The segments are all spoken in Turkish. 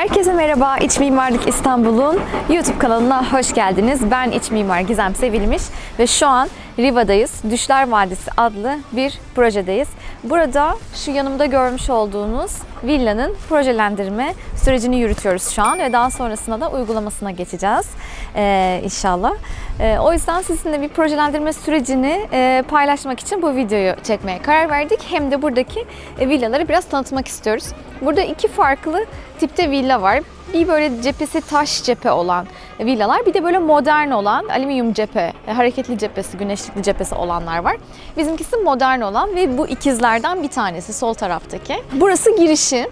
Herkese merhaba. İç Mimarlık İstanbul'un YouTube kanalına hoş geldiniz. Ben İç Mimar Gizem Sevilmiş ve şu an Riva'dayız. Düşler Vadisi adlı bir projedeyiz. Burada şu yanımda görmüş olduğunuz villanın projelendirme sürecini yürütüyoruz şu an ve daha sonrasında da uygulamasına geçeceğiz ee, inşallah. Ee, o yüzden sizinle bir projelendirme sürecini e, paylaşmak için bu videoyu çekmeye karar verdik. Hem de buradaki villaları biraz tanıtmak istiyoruz. Burada iki farklı tipte villa var. Bir böyle cephesi taş cephe olan villalar, bir de böyle modern olan alüminyum cephe, e, hareketli cephesi, güneşlikli cephesi olanlar var. Bizimkisi modern olan ve bu ikizlerden bir tanesi sol taraftaki. Burası girişi.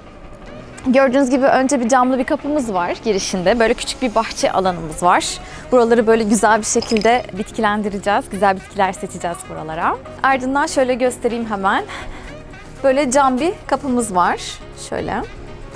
Gördüğünüz gibi önce bir camlı bir kapımız var girişinde. Böyle küçük bir bahçe alanımız var. Buraları böyle güzel bir şekilde bitkilendireceğiz. Güzel bitkiler seçeceğiz buralara. Ardından şöyle göstereyim hemen. Böyle cam bir kapımız var. Şöyle.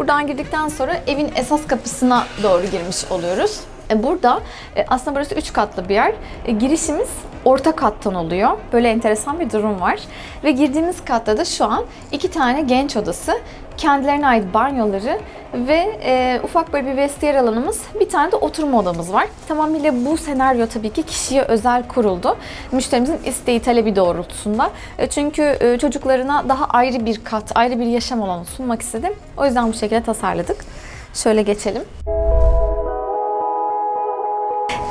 Buradan girdikten sonra evin esas kapısına doğru girmiş oluyoruz. E, Burada e, aslında burası 3 katlı bir yer. E, Girişimiz orta kattan oluyor. Böyle enteresan bir durum var. Ve girdiğimiz katta da şu an iki tane genç odası, kendilerine ait banyoları ve e, ufak böyle bir vestiyer alanımız, bir tane de oturma odamız var. Tamamıyla bu senaryo tabii ki kişiye özel kuruldu. Müşterimizin isteği, talebi doğrultusunda. E, çünkü e, çocuklarına daha ayrı bir kat, ayrı bir yaşam alanı sunmak istedim. O yüzden bu şekilde tasarladık. Şöyle geçelim.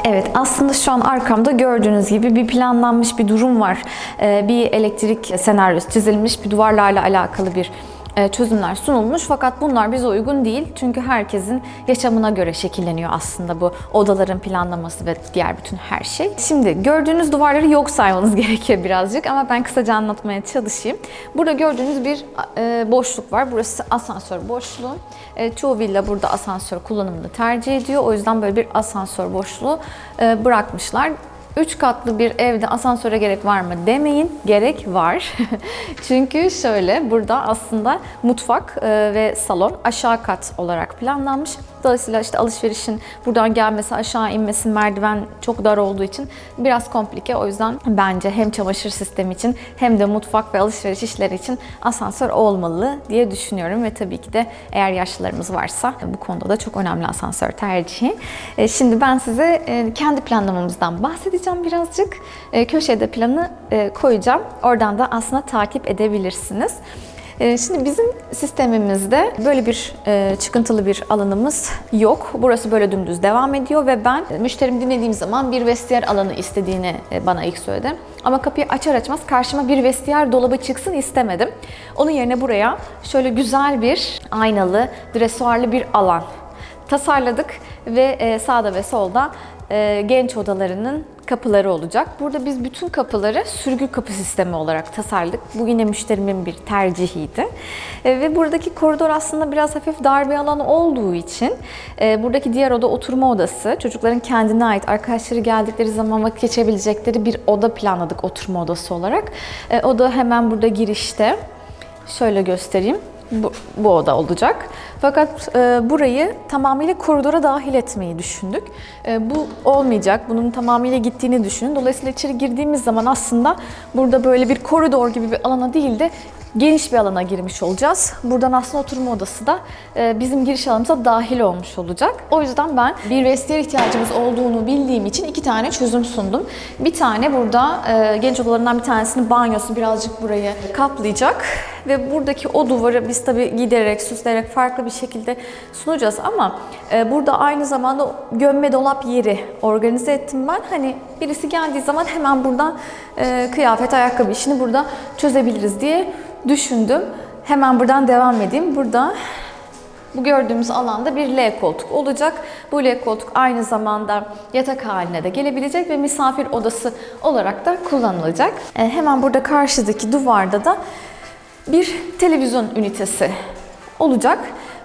Evet aslında şu an arkamda gördüğünüz gibi bir planlanmış bir durum var. Ee, bir elektrik senaryosu çizilmiş, bir duvarlarla alakalı bir e, çözümler sunulmuş fakat bunlar bize uygun değil. Çünkü herkesin yaşamına göre şekilleniyor aslında bu odaların planlaması ve diğer bütün her şey. Şimdi gördüğünüz duvarları yok saymanız gerekiyor birazcık ama ben kısaca anlatmaya çalışayım. Burada gördüğünüz bir e, boşluk var. Burası asansör boşluğu. E, çoğu villa burada asansör kullanımını tercih ediyor. O yüzden böyle bir asansör boşluğu e, bırakmışlar. Üç katlı bir evde asansöre gerek var mı demeyin. Gerek var. Çünkü şöyle burada aslında mutfak e, ve salon aşağı kat olarak planlanmış. Dolayısıyla işte alışverişin buradan gelmesi, aşağı inmesi, merdiven çok dar olduğu için biraz komplike. O yüzden bence hem çamaşır sistemi için hem de mutfak ve alışveriş işleri için asansör olmalı diye düşünüyorum. Ve tabii ki de eğer yaşlılarımız varsa bu konuda da çok önemli asansör tercihi. E, Şimdi ben size e, kendi planlamamızdan bahsedeceğim birazcık. E, Köşede planı koyacağım. Oradan da aslında takip edebilirsiniz. Ee, Şimdi bizim sistemimizde böyle bir e, çıkıntılı bir alanımız yok. Burası böyle dümdüz devam ediyor ve ben müşterim dinlediğim zaman bir vestiyer alanı istediğini e, bana ilk söyledi. Ama kapıyı açar açmaz karşıma bir vestiyer dolabı çıksın istemedim. Onun yerine buraya şöyle güzel bir aynalı, dresuarlı bir alan tasarladık ve e, sağda ve solda genç odalarının kapıları olacak. Burada biz bütün kapıları sürgü kapı sistemi olarak tasarladık. Bu yine müşterimin bir tercihiydi. E, ve buradaki koridor aslında biraz hafif dar bir alan olduğu için e, buradaki diğer oda oturma odası. Çocukların kendine ait arkadaşları geldikleri zaman vakit geçebilecekleri bir oda planladık oturma odası olarak. E, o hemen burada girişte. Şöyle göstereyim. Bu, bu oda olacak. Fakat e, burayı tamamıyla koridora dahil etmeyi düşündük. E, bu olmayacak. Bunun tamamıyla gittiğini düşünün. Dolayısıyla içeri girdiğimiz zaman aslında burada böyle bir koridor gibi bir alana değil de geniş bir alana girmiş olacağız. Buradan aslında oturma odası da e, bizim giriş alanımıza dahil olmuş olacak. O yüzden ben bir vestiyer ihtiyacımız olduğunu bildiğim için iki tane çözüm sundum. Bir tane burada e, genç odalarından bir tanesinin banyosu birazcık burayı kaplayacak ve buradaki o duvarı biz tabii giderek, süsleyerek farklı bir şekilde sunacağız ama e, burada aynı zamanda gömme dolap yeri organize ettim ben. Hani birisi geldiği zaman hemen buradan kıyafet, ayakkabı işini burada çözebiliriz diye düşündüm. Hemen buradan devam edeyim. Burada bu gördüğümüz alanda bir L koltuk olacak. Bu L koltuk aynı zamanda yatak haline de gelebilecek ve misafir odası olarak da kullanılacak. E, hemen burada karşıdaki duvarda da bir televizyon ünitesi olacak.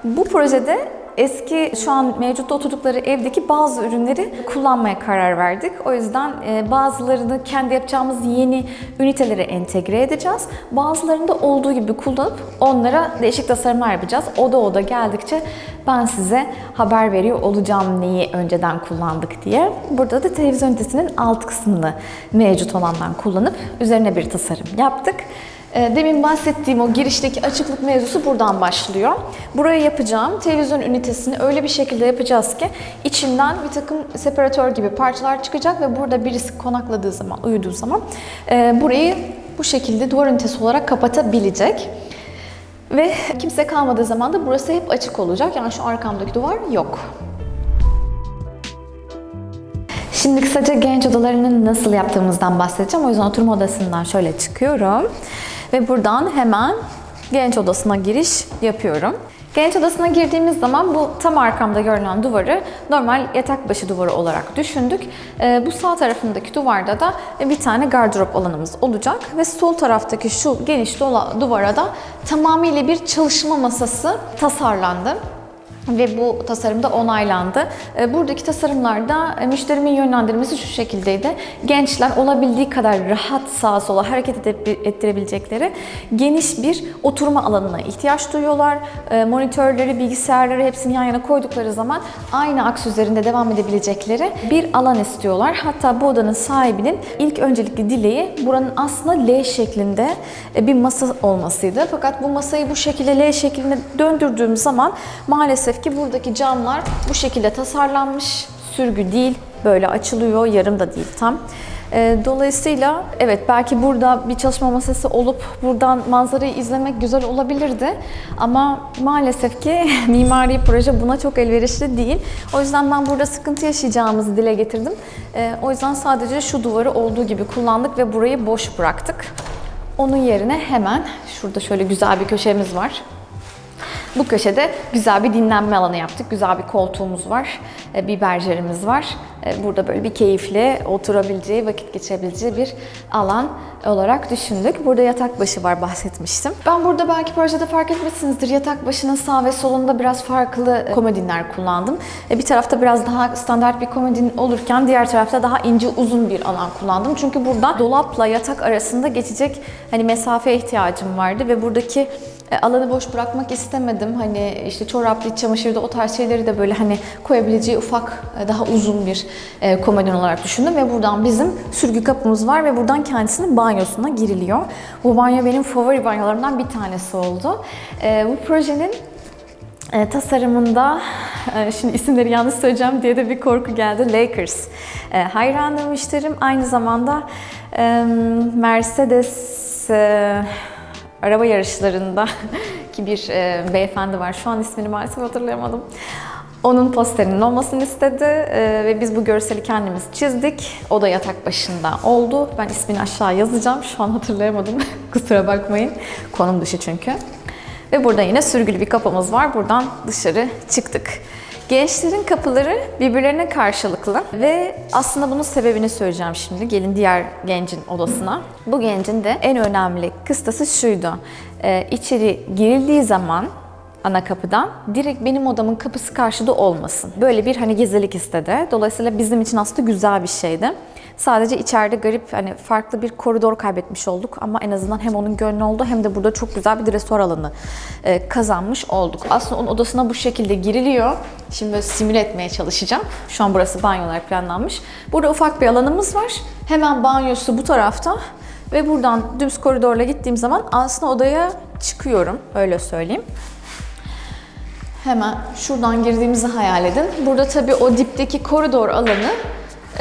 Bu projede eski şu an mevcutta oturdukları evdeki bazı ürünleri kullanmaya karar verdik. O yüzden e, bazılarını kendi yapacağımız yeni ünitelere entegre edeceğiz. Bazılarını da olduğu gibi kullanıp onlara değişik tasarımlar yapacağız. Oda oda geldikçe ben size haber veriyor olacağım neyi önceden kullandık diye. Burada da televizyon ünitesinin alt kısmını mevcut olandan kullanıp üzerine bir tasarım yaptık. E, Demin bahsettiğim o girişteki açıklık mevzusu buradan başlıyor. Buraya yapacağım televizyon ünitesini öyle bir şekilde yapacağız ki içinden bir takım separatör gibi parçalar çıkacak ve burada birisi konakladığı zaman, uyuduğu zaman e, burayı bu şekilde duvar ünitesi olarak kapatabilecek. Ve kimse kalmadığı zaman da burası hep açık olacak. Yani şu arkamdaki duvar yok. Şimdi kısaca genç odalarını nasıl yaptığımızdan bahsedeceğim. O yüzden oturma odasından şöyle çıkıyorum. Ve buradan hemen genç odasına giriş yapıyorum. Genç odasına girdiğimiz zaman bu tam arkamda görünen duvarı normal yatak başı duvarı olarak düşündük. Ee, bu sağ tarafındaki duvarda da bir tane gardırop alanımız olacak ve sol taraftaki şu geniş duvara da tamamıyla bir çalışma masası tasarlandı ve bu tasarım da onaylandı. E, Buradaki tasarımlarda e, müşterimin yönlendirmesi şu şekildeydi. Gençler olabildiği kadar rahat sağa sola hareket ettirebilecekleri geniş bir oturma alanına ihtiyaç duyuyorlar. E, Monitörleri, bilgisayarları hepsini yan yana koydukları zaman aynı aks üzerinde devam edebilecekleri bir alan istiyorlar. Hatta bu odanın sahibinin ilk öncelikli dileği buranın aslında L şeklinde bir masa olmasıydı. Fakat bu masayı bu şekilde L şeklinde döndürdüğüm zaman maalesef ki buradaki camlar bu şekilde tasarlanmış. Sürgü değil, böyle açılıyor, yarım da değil tam. E, Dolayısıyla evet belki burada bir çalışma masası olup buradan manzarayı izlemek güzel olabilirdi. Ama maalesef ki mimari proje buna çok elverişli değil. O yüzden ben burada sıkıntı yaşayacağımızı dile getirdim. E, O yüzden sadece şu duvarı olduğu gibi kullandık ve burayı boş bıraktık. Onun yerine hemen şurada şöyle güzel bir köşemiz var. Bu köşede güzel bir dinlenme alanı yaptık. Güzel bir koltuğumuz var, e, bir berjerimiz var. E, Burada böyle bir keyifli oturabileceği, vakit geçirebileceği bir alan olarak düşündük. Burada yatak başı var bahsetmiştim. Ben burada belki projede fark etmişsinizdir. Yatak başının sağ ve solunda biraz farklı e, komodinler kullandım. Bir tarafta biraz daha standart bir komodin olurken diğer tarafta daha ince uzun bir alan kullandım. Çünkü burada dolapla yatak arasında geçecek hani mesafeye ihtiyacım vardı ve buradaki alanı boş bırakmak istemedim. Hani işte çoraplı çamaşırda o tarz şeyleri de böyle hani koyabileceği ufak e, daha uzun bir e, komodin olarak düşündüm ve buradan bizim sürgü kapımız var ve buradan kendisinin banyosuna giriliyor. Bu banyo benim favori banyolarımdan bir tanesi oldu. E, bu projenin e, tasarımında, e, şimdi isimleri yanlış söyleyeceğim diye de bir korku geldi. Lakers. E, hayranım müşterim. Aynı zamanda e, Mercedes e, araba yarışlarında ki bir e, beyefendi var. Şu an ismini maalesef hatırlayamadım. Onun posterinin olmasını istedi e, ve biz bu görseli kendimiz çizdik. O da yatak başında oldu. Ben ismini aşağı yazacağım. Şu an hatırlayamadım. Kusura bakmayın. Konum dışı çünkü. Ve burada yine sürgülü bir kapımız var. Buradan dışarı çıktık. Gençlerin kapıları birbirlerine karşılıklı ve aslında bunun sebebini söyleyeceğim şimdi. Gelin diğer gencin odasına. Bu gencin de en önemli kıstası şuydu. Ee, içeri girildiği zaman ana kapıdan direkt benim odamın kapısı karşıda olmasın. Böyle bir hani gizlilik istedi. Dolayısıyla bizim için aslında güzel bir şeydi. Sadece içeride garip hani farklı bir koridor kaybetmiş olduk ama en azından hem onun gönlü oldu hem de burada çok güzel bir dresör alanı e, kazanmış olduk. Aslında onun odasına bu şekilde giriliyor. Şimdi böyle simüle etmeye çalışacağım. Şu an burası banyo olarak planlanmış. Burada ufak bir alanımız var. Hemen banyosu bu tarafta ve buradan dümdüz koridorla gittiğim zaman aslında odaya çıkıyorum. Öyle söyleyeyim. Hemen şuradan girdiğimizi hayal edin. Burada tabii o dipteki koridor alanı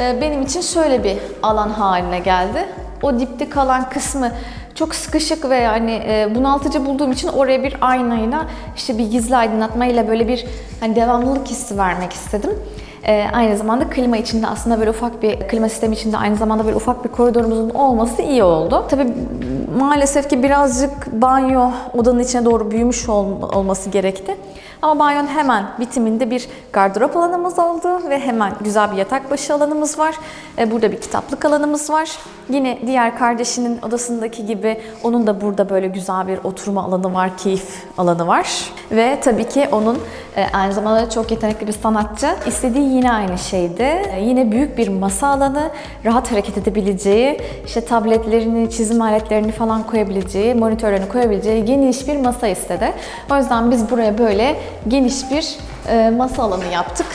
benim için şöyle bir alan haline geldi. O dipte kalan kısmı çok sıkışık ve yani e, bunaltıcı bulduğum için oraya bir aynayla işte bir gizli aydınlatmayla böyle bir hani devamlılık hissi vermek istedim. E, aynı zamanda klima içinde aslında böyle ufak bir klima sistemi içinde aynı zamanda böyle ufak bir koridorumuzun olması iyi oldu. Tabii maalesef ki birazcık banyo odanın içine doğru büyümüş ol- olması gerekti. Ama banyonun hemen bitiminde bir gardırop alanımız oldu ve hemen güzel bir yatak başı alanımız var. E, Burada bir kitaplık alanımız var. Yine diğer kardeşinin odasındaki gibi onun da burada böyle güzel bir oturma alanı var, keyif alanı var. Ve tabii ki onun e, aynı zamanda çok yetenekli bir sanatçı. İstediği yine aynı şeydi. E, Yine büyük bir masa alanı, rahat hareket edebileceği, işte tabletlerini, çizim aletlerini falan koyabileceği, monitörlerini koyabileceği geniş bir masa istedi. O yüzden biz buraya böyle geniş bir e, masa alanı yaptık.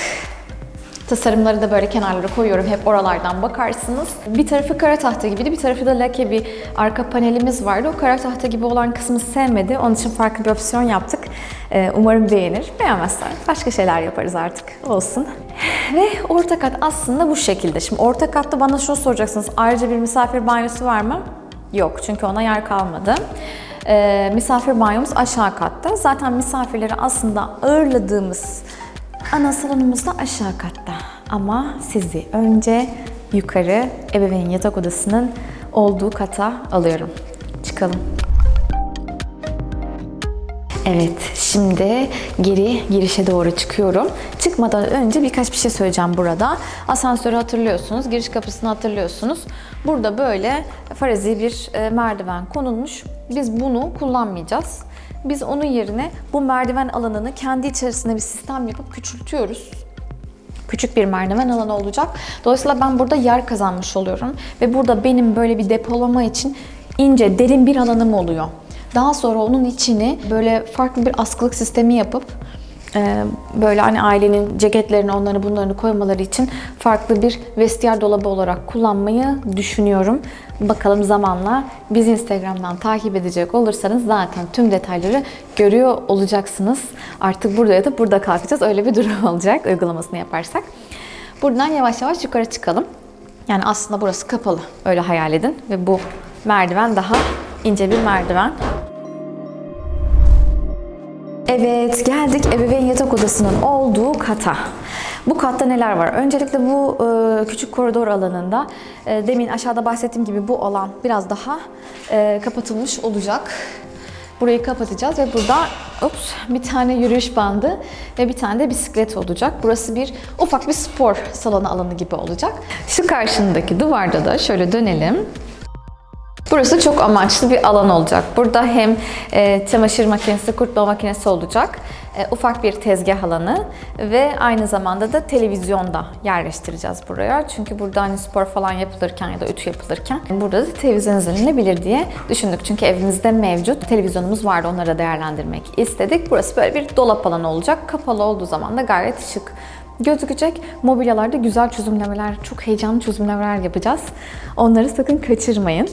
Tasarımları da böyle kenarlara koyuyorum. Hep oralardan bakarsınız. Bir tarafı kara tahta gibiydi. Bir tarafı da lake bir arka panelimiz vardı. O kara tahta gibi olan kısmı sevmedi. Onun için farklı bir opsiyon yaptık. Ee, umarım beğenir. Beğenmezler. Başka şeyler yaparız artık. Olsun. Ve orta kat aslında bu şekilde. Şimdi orta katta bana şunu soracaksınız. Ayrıca bir misafir banyosu var mı? Yok. Çünkü ona yer kalmadı. Ee, misafir banyomuz aşağı katta. Zaten misafirleri aslında ağırladığımız ana salonumuz da aşağı katta. Ama sizi önce yukarı ebeveyn yatak odasının olduğu kata alıyorum. Çıkalım. Evet, şimdi geri girişe doğru çıkıyorum. Çıkmadan önce birkaç bir şey söyleyeceğim burada. Asansörü hatırlıyorsunuz, giriş kapısını hatırlıyorsunuz. Burada böyle farazi bir e, merdiven konulmuş. Biz bunu kullanmayacağız. Biz onun yerine bu merdiven alanını kendi içerisinde bir sistem yapıp küçültüyoruz küçük bir merdiven alanı olacak. Dolayısıyla ben burada yer kazanmış oluyorum ve burada benim böyle bir depolama için ince, derin bir alanım oluyor. Daha sonra onun içini böyle farklı bir askılık sistemi yapıp e, böyle hani ailenin ceketlerini, onları bunlarını koymaları için farklı bir vestiyer dolabı olarak kullanmayı düşünüyorum. Bakalım zamanla bizi Instagram'dan takip edecek olursanız zaten tüm detayları görüyor olacaksınız. Artık burada ya da burada kalkacağız. Öyle bir durum olacak uygulamasını yaparsak. Buradan yavaş yavaş yukarı çıkalım. Yani aslında burası kapalı. Öyle hayal edin. Ve bu merdiven daha ince bir merdiven. Evet, geldik ebeveyn yatak odasının olduğu kata. Bu katta neler var? Öncelikle bu e, küçük koridor alanında e, demin aşağıda bahsettiğim gibi bu alan biraz daha e, kapatılmış olacak. Burayı kapatacağız ve burada ups, bir tane yürüyüş bandı ve bir tane de bisiklet olacak. Burası bir ufak bir spor salonu alanı gibi olacak. Şu karşındaki duvarda da şöyle dönelim. Burası çok amaçlı bir alan olacak. Burada hem e, çamaşır makinesi, kurutma makinesi olacak, e, ufak bir tezgah alanı ve aynı zamanda da televizyon da yerleştireceğiz buraya. Çünkü burada hani spor falan yapılırken ya da ütü yapılırken burada da televizyon izlenilebilir diye düşündük. Çünkü evimizde mevcut televizyonumuz vardı onları da değerlendirmek istedik. Burası böyle bir dolap alanı olacak. Kapalı olduğu zaman da gayet şık gözükecek. Mobilyalarda güzel çözümlemeler, çok heyecanlı çözümlemeler yapacağız. Onları sakın kaçırmayın.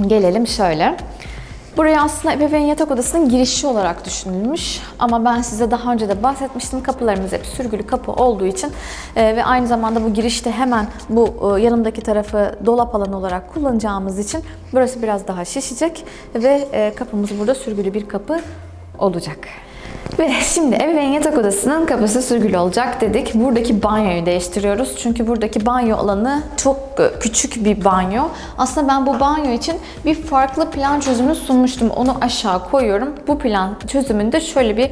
Gelelim şöyle. Buraya aslında ebeveyn yatak odasının girişi olarak düşünülmüş. Ama ben size daha önce de bahsetmiştim. Kapılarımız hep sürgülü kapı olduğu için e, ve aynı zamanda bu girişte hemen bu e, yanımdaki tarafı dolap alanı olarak kullanacağımız için burası biraz daha şişecek ve e, kapımız burada sürgülü bir kapı olacak. Ve şimdi ebeveyn yatak odasının kapısı sürgülü olacak dedik. Buradaki banyoyu değiştiriyoruz. Çünkü buradaki banyo alanı çok e, küçük bir banyo. Aslında ben bu banyo için bir farklı plan çözümü sunmuştum. Onu aşağı koyuyorum. Bu plan çözümünde şöyle bir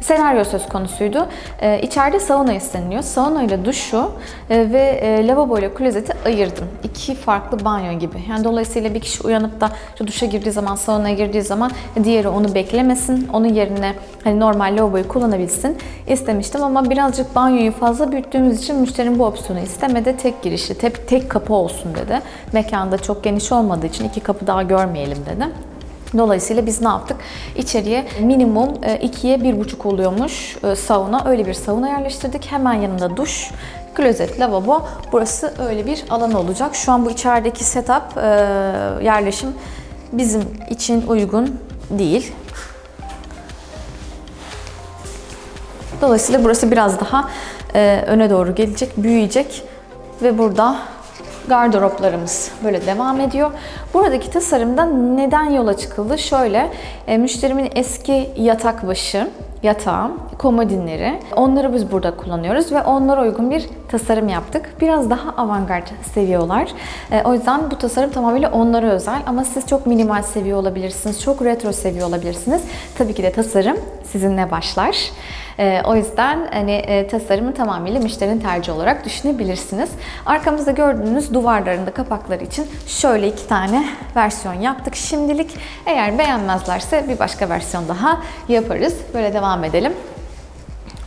senaryo söz konusuydu. Ee, içeride sauna isteniliyor. Sauna ile duşu e, ve e, lavabo ile klozeti ayırdım. İki farklı banyo gibi. Yani dolayısıyla bir kişi uyanıp da işte duşa girdiği zaman, saunaya girdiği zaman diğeri onu beklemesin. Onun yerine hani normal lavaboyu kullanabilsin istemiştim ama birazcık banyoyu fazla büyüttüğümüz için müşterim bu opsiyonu istemedi. Tek girişli, tek, tek kapı olsun dedi. Mekanda çok geniş olmadığı için iki kapı daha görmeyelim dedi. Dolayısıyla biz ne yaptık? İçeriye minimum 2'ye 1,5 oluyormuş e, sauna. Öyle bir sauna yerleştirdik. Hemen yanında duş, klozet, lavabo. Burası öyle bir alan olacak. Şu an bu içerideki setup, e, yerleşim bizim için uygun değil. Dolayısıyla burası biraz daha e, öne doğru gelecek, büyüyecek ve burada gardıroplarımız böyle devam ediyor. Buradaki tasarımdan neden yola çıkıldı? Şöyle, e, müşterimin eski yatak başı, yatağı, komodinleri. Onları biz burada kullanıyoruz ve onlara uygun bir tasarım yaptık. Biraz daha avantgard seviyorlar. E, o yüzden bu tasarım tamamıyla onlara özel ama siz çok minimal seviyor olabilirsiniz, çok retro seviyor olabilirsiniz. Tabii ki de tasarım sizinle başlar. E, o yüzden hani e, tasarımı tamamıyla müşterinin tercihi olarak düşünebilirsiniz. Arkamızda gördüğünüz duvarlarında kapakları için şöyle iki tane versiyon yaptık şimdilik. Eğer beğenmezlerse bir başka versiyon daha yaparız. Böyle devam edelim.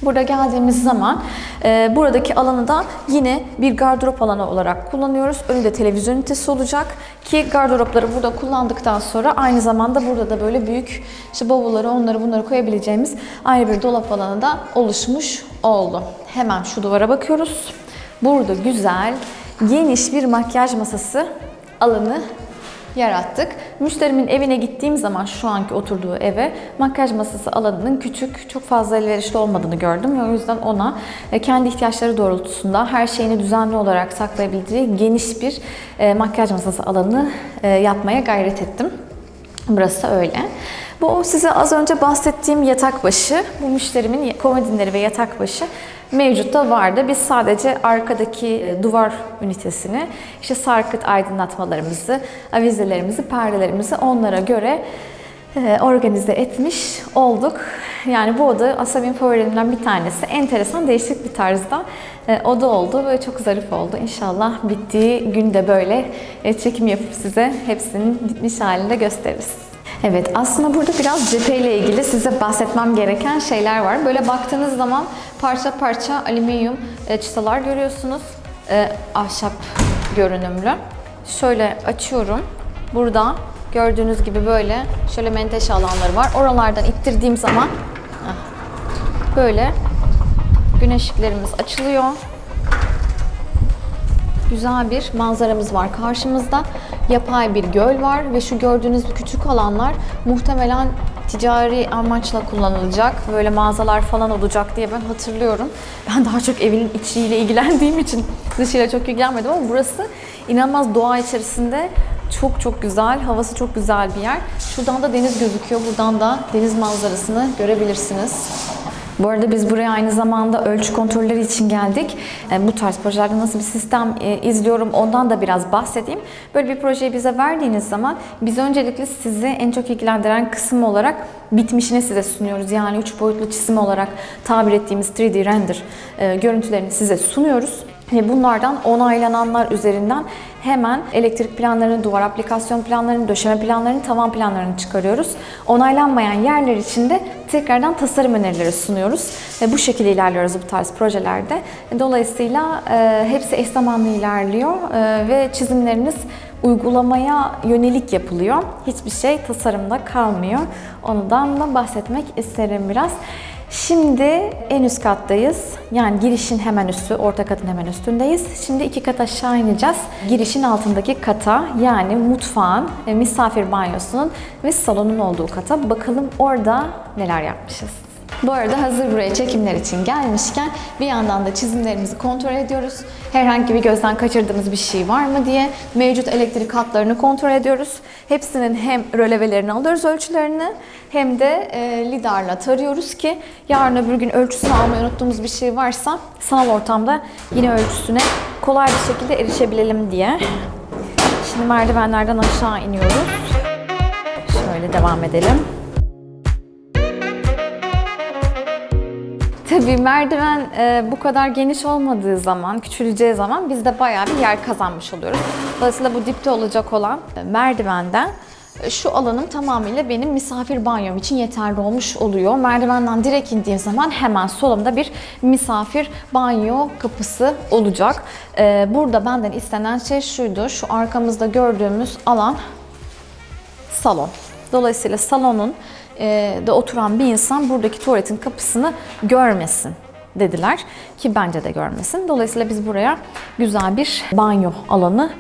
Burada geldiğimiz zaman e, buradaki alanı da yine bir gardırop alanı olarak kullanıyoruz. Önünde televizyon ünitesi olacak ki gardıropları burada kullandıktan sonra aynı zamanda burada da böyle büyük işte bavulları onları bunları koyabileceğimiz ayrı bir dolap alanı da oluşmuş Oldu. Hemen şu duvara bakıyoruz. Burada güzel, geniş bir makyaj masası alanı yarattık. Müşterimin evine gittiğim zaman şu anki oturduğu eve makyaj masası alanının küçük, çok fazla elverişli olmadığını gördüm ve o yüzden ona e, kendi ihtiyaçları doğrultusunda her şeyini düzenli olarak saklayabildiği geniş bir e, makyaj masası alanı e, yapmaya gayret ettim. Burası öyle. Bu size az önce bahsettiğim yatak başı, bu müşterimin komodinleri ve yatak başı mevcutta vardı. Biz sadece arkadaki e, duvar ünitesini, işte sarkıt aydınlatmalarımızı, avizelerimizi, perdelerimizi onlara göre e, organize etmiş olduk. Yani bu oda aslında benim favorilerimden bir tanesi. Enteresan, değişik bir tarzda e, oda oldu ve çok zarif oldu. İnşallah bittiği günde böyle çekim yapıp size hepsinin bitmiş halinde gösteririz. Evet aslında burada biraz cepheyle ilgili size bahsetmem gereken şeyler var. Böyle baktığınız zaman parça parça alüminyum e, çıtalar görüyorsunuz. E, ahşap görünümlü. Şöyle açıyorum. Burada gördüğünüz gibi böyle şöyle menteşe alanları var. Oralardan ittirdiğim zaman heh, böyle güneş ışıklarımız açılıyor güzel bir manzaramız var karşımızda. Yapay bir göl var ve şu gördüğünüz küçük alanlar muhtemelen ticari amaçla kullanılacak. Böyle mağazalar falan olacak diye ben hatırlıyorum. Ben daha çok evin içiyle ilgilendiğim için dışıyla çok ilgilenmedim ama burası inanılmaz doğa içerisinde çok çok güzel, havası çok güzel bir yer. Şuradan da deniz gözüküyor. Buradan da deniz manzarasını görebilirsiniz. Bu arada biz buraya aynı zamanda ölçü kontrolleri için geldik. E, Bu tarz projelerde nasıl bir sistem e, izliyorum ondan da biraz bahsedeyim. Böyle bir projeyi bize verdiğiniz zaman biz öncelikle sizi en çok ilgilendiren kısım olarak bitmişini size sunuyoruz. Yani 3 boyutlu çizim olarak tabir ettiğimiz 3D render e, görüntülerini size sunuyoruz. Bunlardan onaylananlar üzerinden hemen elektrik planlarını, duvar aplikasyon planlarını, döşeme planlarını, tavan planlarını çıkarıyoruz. Onaylanmayan yerler için de tekrardan tasarım önerileri sunuyoruz. Ve bu şekilde ilerliyoruz bu tarz projelerde. Dolayısıyla e, hepsi eş zamanlı ilerliyor e, ve çizimleriniz uygulamaya yönelik yapılıyor. Hiçbir şey tasarımda kalmıyor. Ondan da bahsetmek isterim biraz. Şimdi en üst kattayız. Yani girişin hemen üstü, orta katın hemen üstündeyiz. Şimdi iki kat aşağı ineceğiz. Girişin altındaki kata yani mutfağın, e, misafir banyosunun ve salonun olduğu kata. Bakalım orada neler yapmışız. Bu arada hazır buraya çekimler için gelmişken bir yandan da çizimlerimizi kontrol ediyoruz. Herhangi bir gözden kaçırdığımız bir şey var mı diye mevcut elektrik hatlarını kontrol ediyoruz. Hepsinin hem rölevelerini alıyoruz ölçülerini hem de e, lidarla tarıyoruz ki yarın öbür gün ölçüsünü almayı unuttuğumuz bir şey varsa sanal ortamda yine ölçüsüne kolay bir şekilde erişebilelim diye. Şimdi merdivenlerden aşağı iniyoruz. Şöyle devam edelim. Tabii merdiven e, bu kadar geniş olmadığı zaman, küçüleceği zaman biz de bayağı bir yer kazanmış oluyoruz. Dolayısıyla bu dipte olacak olan merdivenden e, şu alanım tamamıyla benim misafir banyom için yeterli olmuş oluyor. Merdivenden direkt indiğim zaman hemen solumda bir misafir banyo kapısı olacak. E, burada benden istenen şey şuydu. Şu arkamızda gördüğümüz alan salon. Dolayısıyla salonun e, da oturan bir insan buradaki tuvaletin kapısını görmesin dediler ki bence de görmesin. Dolayısıyla biz buraya güzel bir banyo alanı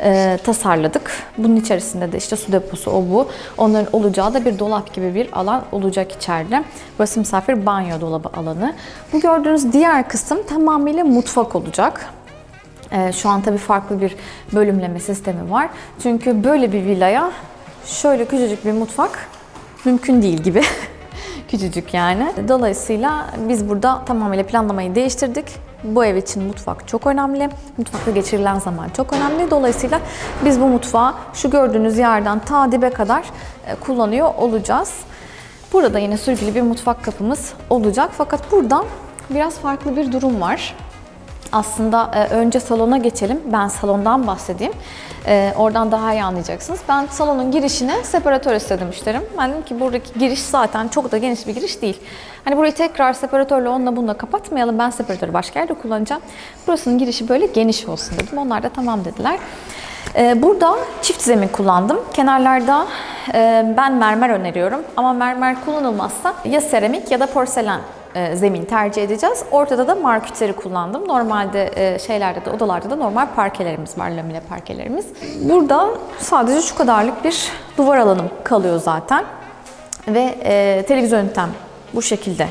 e, tasarladık. Bunun içerisinde de işte su deposu o bu. Onların olacağı da bir dolap gibi bir alan olacak içeride. Burası misafir banyo dolabı alanı. Bu gördüğünüz diğer kısım tamamıyla mutfak olacak. Ee, şu an tabii farklı bir bölümleme sistemi var. Çünkü böyle bir villaya şöyle küçücük bir mutfak mümkün değil gibi. küçücük yani. Dolayısıyla biz burada tamamıyla planlamayı değiştirdik. Bu ev için mutfak çok önemli. Mutfakta geçirilen zaman çok önemli. Dolayısıyla biz bu mutfağı şu gördüğünüz yerden ta dibe kadar e, kullanıyor olacağız. Burada da yine sürgülü bir mutfak kapımız olacak. Fakat burada biraz farklı bir durum var. Aslında e, önce salona geçelim. Ben salondan bahsedeyim. E, oradan daha iyi anlayacaksınız. Ben salonun girişine separatör istedim müşterim. Ben dedim ki buradaki giriş zaten çok da geniş bir giriş değil. Hani burayı tekrar separatörle onunla bununla kapatmayalım. Ben separatörü başka yerde kullanacağım. Burasının girişi böyle geniş olsun dedim. Onlar da tamam dediler. E, burada çift zemin kullandım. Kenarlarda ben mermer öneriyorum. Ama mermer kullanılmazsa ya seramik ya da porselen e, zemin tercih edeceğiz. Ortada da marküteri kullandım. Normalde e, şeylerde de odalarda da normal parkelerimiz var, lamine parkelerimiz. Burada sadece şu kadarlık bir duvar alanım kalıyor zaten. Ve e, televizyon ünitem bu şekilde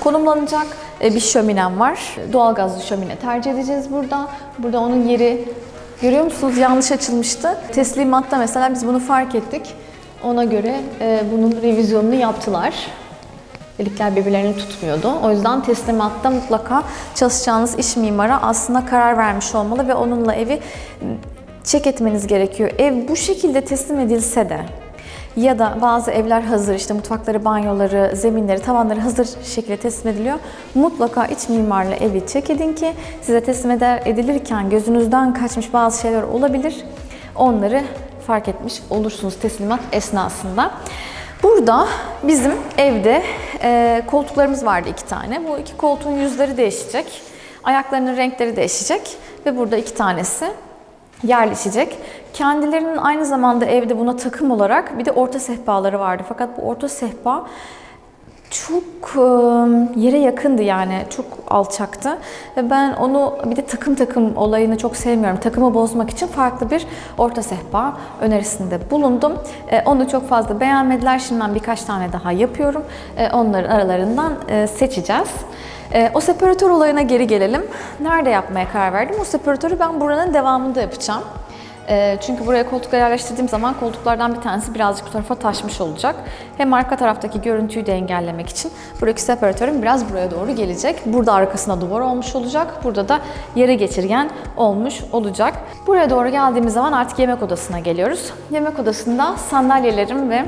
konumlanacak. E, bir şöminem var. Doğalgazlı şömine tercih edeceğiz burada. Burada onun yeri görüyor musunuz yanlış açılmıştı. Teslimatta mesela biz bunu fark ettik. Ona göre bunun revizyonunu yaptılar. Delikler birbirlerini tutmuyordu. O yüzden teslimatta mutlaka çalışacağınız iş mimara aslında karar vermiş olmalı ve onunla evi çek etmeniz gerekiyor. Ev bu şekilde teslim edilse de ya da bazı evler hazır işte mutfakları, banyoları, zeminleri, tavanları hazır şekilde teslim ediliyor. Mutlaka iç mimarla evi çek edin ki size teslim eder, edilirken gözünüzden kaçmış bazı şeyler olabilir. Onları fark etmiş olursunuz teslimat esnasında. Burada bizim evde e, koltuklarımız vardı iki tane. Bu iki koltuğun yüzleri değişecek. Ayaklarının renkleri değişecek ve burada iki tanesi yerleşecek. Kendilerinin aynı zamanda evde buna takım olarak bir de orta sehpaları vardı. Fakat bu orta sehpa çok e, yere yakındı yani çok alçaktı ve ben onu bir de takım takım olayını çok sevmiyorum. Takımı bozmak için farklı bir orta sehpa önerisinde bulundum. E, Onu çok fazla beğenmediler. Şimdi ben birkaç tane daha yapıyorum. E, Onların aralarından e, seçeceğiz. O separatör olayına geri gelelim. Nerede yapmaya karar verdim? O separatörü ben buranın devamında yapacağım. Ee, Çünkü buraya koltukları yerleştirdiğim zaman koltuklardan bir tanesi birazcık bu tarafa taşmış olacak. Hem arka taraftaki görüntüyü de engellemek için buradaki separatörüm biraz buraya doğru gelecek. Burada arkasına duvar olmuş olacak. Burada da yere geçirgen olmuş olacak. Buraya doğru geldiğimiz zaman artık yemek odasına geliyoruz. Yemek odasında sandalyelerim ve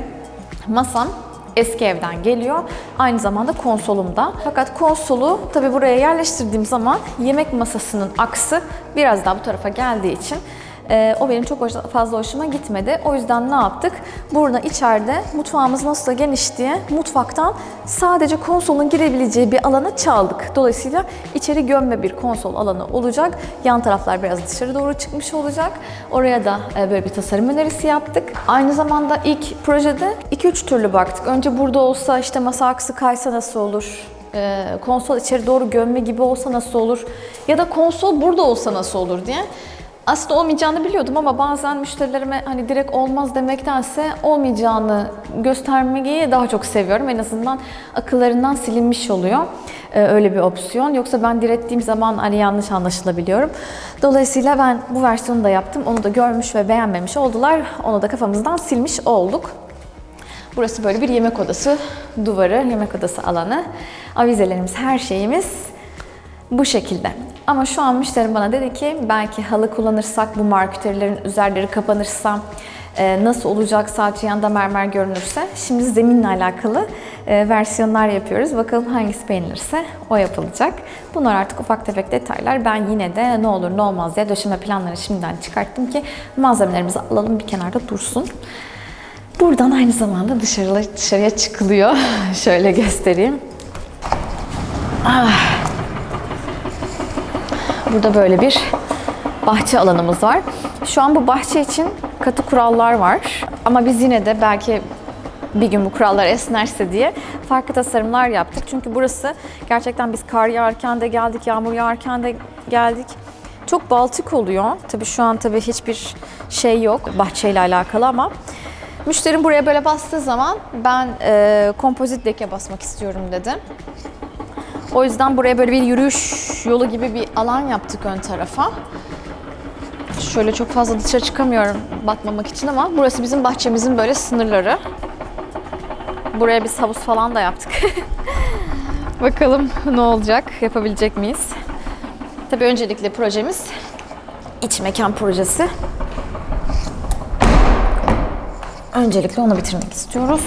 masam eski evden geliyor. Aynı zamanda konsolum da. Fakat konsolu tabi buraya yerleştirdiğim zaman yemek masasının aksı biraz daha bu tarafa geldiği için e, o benim çok hoş- fazla hoşuma gitmedi. O yüzden ne yaptık? Burada içeride mutfağımız nasıl da geniş diye mutfaktan sadece konsolun girebileceği bir alana çaldık. Dolayısıyla içeri gömme bir konsol alanı olacak. Yan taraflar biraz dışarı doğru çıkmış olacak. Oraya da e, böyle bir tasarım önerisi yaptık. Aynı zamanda ilk projede 2-3 türlü baktık. Önce burada olsa işte masa aksı kaysa nasıl olur? e, konsol içeri doğru gömme gibi olsa nasıl olur? Ya da konsol burada olsa nasıl olur diye. Aslında olmayacağını biliyordum ama bazen müşterilerime hani direkt olmaz demektense olmayacağını göstermeyi daha çok seviyorum. En azından akıllarından silinmiş oluyor e, öyle bir opsiyon. Yoksa ben direttiğim zaman hani yanlış anlaşılabiliyorum. Dolayısıyla ben bu versiyonu da yaptım. Onu da görmüş ve beğenmemiş oldular. Onu da kafamızdan silmiş olduk. Burası böyle bir yemek odası duvarı, yemek odası alanı. Avizelerimiz, her şeyimiz bu şekilde. Ama şu an müşterim bana dedi ki belki halı kullanırsak bu marküterilerin üzerleri kapanırsa e, nasıl olacak sadece yanda mermer görünürse. Şimdi zeminle alakalı e, versiyonlar yapıyoruz. Bakalım hangisi beğenilirse o yapılacak. Bunlar artık ufak tefek detaylar. Ben yine de ne olur ne olmaz diye döşeme planlarını şimdiden çıkarttım ki malzemelerimizi alalım bir kenarda dursun. Buradan aynı zamanda dışarı, dışarıya çıkılıyor. Şöyle göstereyim. Ah. Burada böyle bir bahçe alanımız var. Şu an bu bahçe için katı kurallar var. Ama biz yine de belki bir gün bu kurallar esnerse diye farklı tasarımlar yaptık. Çünkü burası gerçekten biz kar yağarken de geldik, yağmur yağarken de geldik. Çok balçık oluyor. Tabii şu an tabii hiçbir şey yok bahçeyle alakalı ama müşterim buraya böyle bastığı zaman ben e, kompozit deke basmak istiyorum dedi. O yüzden buraya böyle bir yürüyüş yolu gibi bir alan yaptık ön tarafa. Şöyle çok fazla dışarı çıkamıyorum batmamak için ama burası bizim bahçemizin böyle sınırları. Buraya biz havuz falan da yaptık. Bakalım ne olacak, yapabilecek miyiz? Tabii öncelikle projemiz iç mekan projesi. Öncelikle onu bitirmek istiyoruz.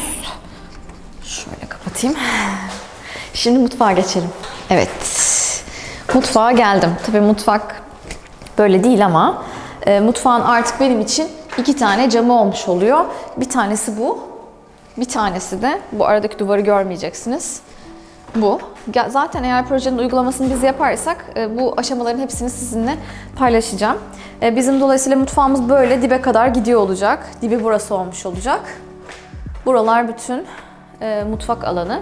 Şöyle kapatayım. Şimdi mutfağa geçelim. Evet. Mutfağa geldim. Tabii mutfak böyle değil ama e, mutfağın artık benim için iki tane camı olmuş oluyor. Bir tanesi bu. Bir tanesi de bu aradaki duvarı görmeyeceksiniz. Bu. Zaten eğer projenin uygulamasını biz yaparsak e, bu aşamaların hepsini sizinle paylaşacağım. E, Bizim dolayısıyla mutfağımız böyle dibe kadar gidiyor olacak. Dibi burası olmuş olacak. Buralar bütün e, mutfak alanı.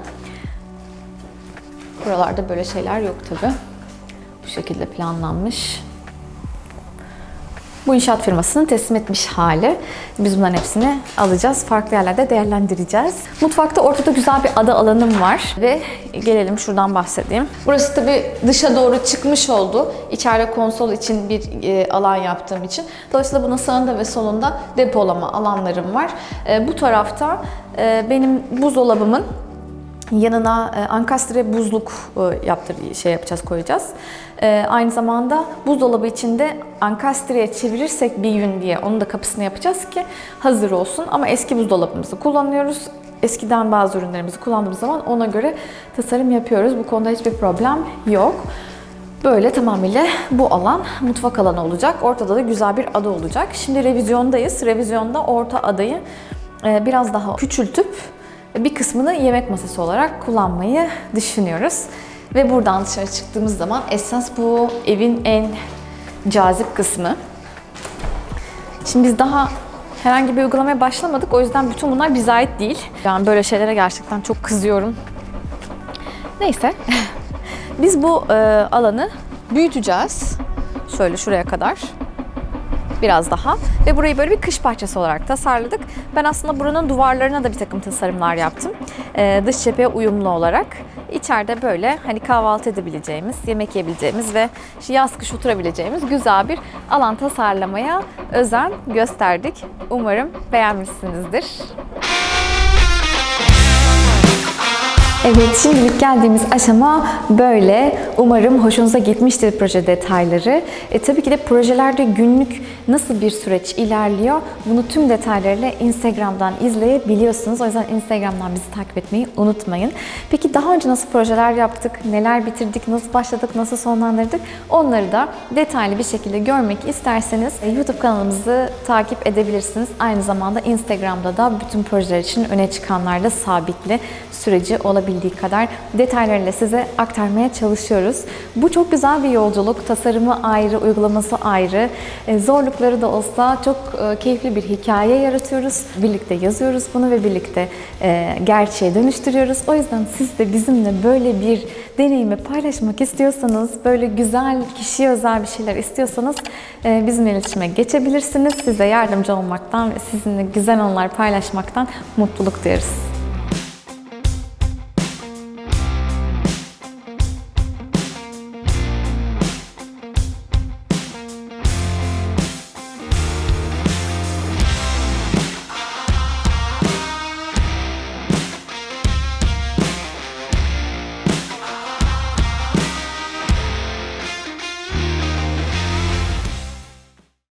Buralarda böyle şeyler yok tabi. Bu şekilde planlanmış. Bu inşaat firmasının teslim etmiş hali. Biz bunların hepsini alacağız. Farklı yerlerde değerlendireceğiz. Mutfakta ortada güzel bir ada alanım var. Ve gelelim şuradan bahsedeyim. Burası tabii dışa doğru çıkmış oldu. İçeride konsol için bir e, alan yaptığım için. Dolayısıyla bunun sağında ve solunda depolama alanlarım var. E, bu tarafta e, benim buzdolabımın Yanına e, ankastre buzluk e, yaptır şey yapacağız koyacağız. E, aynı zamanda buzdolabı içinde ankastreye çevirirsek bir gün diye onun da kapısını yapacağız ki hazır olsun. Ama eski buzdolabımızı kullanıyoruz. Eskiden bazı ürünlerimizi kullandığımız zaman ona göre tasarım yapıyoruz. Bu konuda hiçbir problem yok. Böyle tamamıyla bu alan mutfak alanı olacak. Ortada da güzel bir ada olacak. Şimdi revizyondayız. Revizyonda orta adayı e, biraz daha küçültüp bir kısmını yemek masası olarak kullanmayı düşünüyoruz. Ve buradan dışarı çıktığımız zaman esas bu evin en cazip kısmı. Şimdi biz daha herhangi bir uygulamaya başlamadık. O yüzden bütün bunlar bize ait değil. Yani böyle şeylere gerçekten çok kızıyorum. Neyse. Biz bu e, alanı büyüteceğiz. Şöyle şuraya kadar biraz daha. Ve burayı böyle bir kış bahçesi olarak tasarladık. Ben aslında buranın duvarlarına da bir takım tasarımlar yaptım. Ee, dış cepheye uyumlu olarak. İçeride böyle hani kahvaltı edebileceğimiz, yemek yiyebileceğimiz ve yaz kış oturabileceğimiz güzel bir alan tasarlamaya özen gösterdik. Umarım beğenmişsinizdir. Evet, şimdilik geldiğimiz aşama böyle. Umarım hoşunuza gitmiştir proje detayları. E, tabii ki de projelerde günlük nasıl bir süreç ilerliyor bunu tüm detaylarıyla Instagram'dan izleyebiliyorsunuz. O yüzden Instagram'dan bizi takip etmeyi unutmayın. Peki daha önce nasıl projeler yaptık, neler bitirdik, nasıl başladık, nasıl sonlandırdık onları da detaylı bir şekilde görmek isterseniz e, YouTube kanalımızı takip edebilirsiniz. Aynı zamanda Instagram'da da bütün projeler için öne çıkanlarda sabitli süreci olabildiği kadar detaylarıyla size aktarmaya çalışıyoruz. Bu çok güzel bir yolculuk. Tasarımı ayrı, uygulaması ayrı. E, Zorlukları da olsa çok e, keyifli bir hikaye yaratıyoruz. Birlikte yazıyoruz bunu ve birlikte e, gerçeğe dönüştürüyoruz. O yüzden siz de bizimle böyle bir deneyimi paylaşmak istiyorsanız, böyle güzel, kişiye özel bir şeyler istiyorsanız bizimle iletişime geçebilirsiniz. Size yardımcı olmaktan ve sizinle güzel anılar paylaşmaktan mutluluk duyarız.